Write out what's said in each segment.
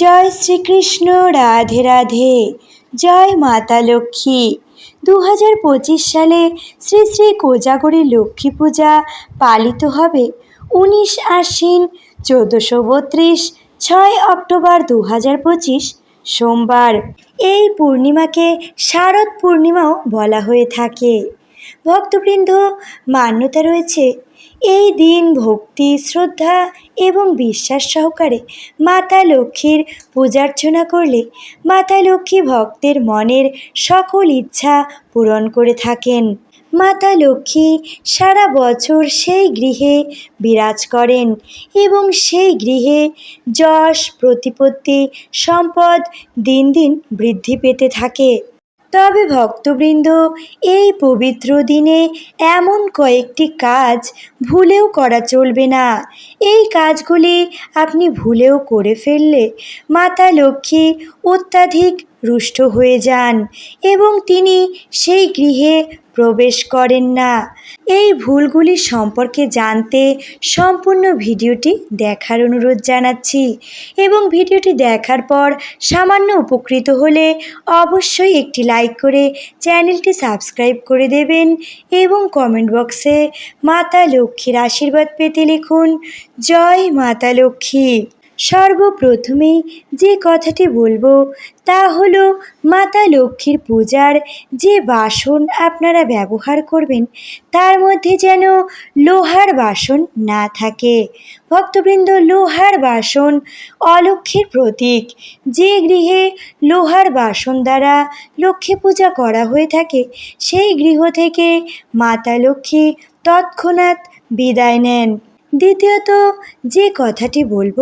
জয় শ্রীকৃষ্ণ, রাধে রাধে। জয় মাতা লক্ষ্মী। দু হাজার পঁচিশ সালে শ্রী শ্রী কোজাগরী লক্ষ্মী পূজা পালিত হবে। উনিশ আশ্বিন চোদ্দোশো বত্রিশ, ছয় অক্টোবর দু হাজার পঁচিশ, সোমবার। এই পূর্ণিমাকে শারদ পূর্ণিমাও বলা হয়ে থাকে। ভক্তবৃন্দ, মান্যতা রয়েছে এই দিন ভক্তি, শ্রদ্ধা এবং বিশ্বাস সহকারে মাতা লক্ষ্মীর পূজার্চনা করলে মাতা লক্ষ্মী ভক্তের মনের সকল ইচ্ছা পূরণ করে থাকেন। মাতা লক্ষ্মী সারা বছর সেই গৃহে বিরাজ করেন এবং সেই গৃহে যশ, প্রতিপত্তি, সম্পদ দিন দিন বৃদ্ধি পেতে থাকে। তবে ভক্তবৃন্দ, এই পবিত্র দিনে এমন কয়েকটি কাজ ভুলেও করা চলবে না। এই কাজগুলি আপনি ভুলেও করে ফেললে মাতা লক্ষ্মী অত্যাধিক রুষ্ট হয়ে যান এবং তিনি সেই গৃহে প্রবেশ করেন না। এই ভুলগুলি সম্পর্কে জানতে সম্পূর্ণ ভিডিওটি দেখার অনুরোধ জানাচ্ছি এবং ভিডিওটি দেখার পর সামান্য উপকৃত হলে অবশ্যই একটি লাইক করে চ্যানেলটি সাবস্ক্রাইব করে দেবেন এবং কমেন্ট বক্সে মাতা লক্ষ্মীর আশীর্বাদ পেতে লিখুন, জয় মাতা লক্ষ্মী। সর্বপ্রথমেই যে কথাটি বলব তা হলো মাতা লক্ষ্মীর পূজার যে বাসন আপনারা ব্যবহার করবেন, তার মধ্যে যেন লোহার বাসন না থাকে। ভক্তবৃন্দ, লোহার বাসন অলক্ষ্মীর প্রতীক। যে গৃহে লোহার বাসন দ্বারা লক্ষ্মী পূজা করা হয়ে থাকে, সেই গৃহ থেকে মাতা লক্ষ্মী তৎক্ষণাৎ বিদায় নেন। দ্বিতীয়ত, যে কথাটি বলব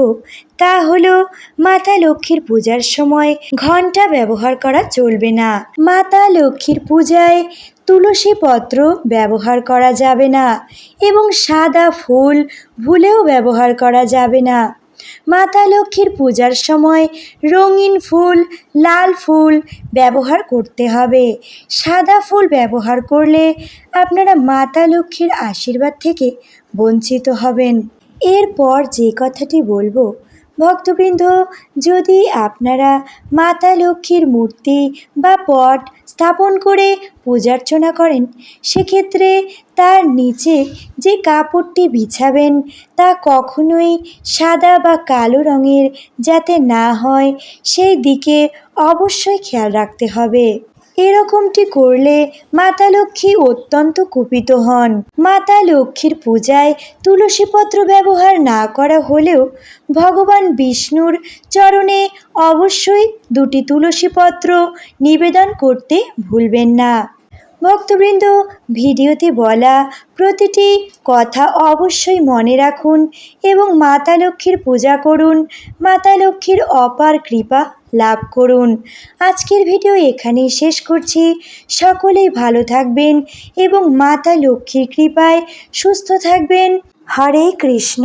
তা হলো, মাতা লক্ষ্মীর পূজার সময় ঘণ্টা ব্যবহার করা চলবে না। মাতা লক্ষ্মীর পূজায় তুলসী পত্র ব্যবহার করা যাবে না এবং সাদা ফুল ভুলেও ব্যবহার করা যাবে না। মাতা লক্ষ্মীর পূজার সময় রঙিন ফুল, লাল ফুল ব্যবহার করতে হবে। সাদা ফুল ব্যবহার করলে আপনারা মাতা লক্ষ্মীর আশীর্বাদ থেকে বঞ্চিত হবেন। এরপর যে কথাটি বলব ভক্তবৃন্দ, যদি আপনারা মাতা লক্ষ্মীর মূর্তি বা পট স্থাপন করে পূজার্চনা করেন, সেক্ষেত্রে তার নিচে যে কাপড়টি বিছাবেন, তা কখনোই সাদা বা কালো রঙের যাতে না হয়, সেই দিকে অবশ্যই খেয়াল রাখতে হবে। এরকমটি করলে মাতা লক্ষ্মী অত্যন্ত কুপিত হন। মাতা লক্ষ্মীর পূজায় তুলসীপত্র ব্যবহার না করা হলেও ভগবান বিষ্ণুর চরণে অবশ্যই দুটি তুলসীপত্র নিবেদন করতে ভুলবেন না। ভক্তবৃন্দ, ভিডিওতে বলা প্রতিটি কথা অবশ্যই মনে রাখুন এবং মাতা লক্ষ্মীর পূজা করুন। মাতা লক্ষ্মীর অপার কৃপা লাভ করুন। আজকের ভিডিও এখানেই শেষ করছি। সকলেই ভালো থাকবেন এবং মাতা লক্ষ্মীর কৃপায় সুস্থ থাকবেন। হরে কৃষ্ণ।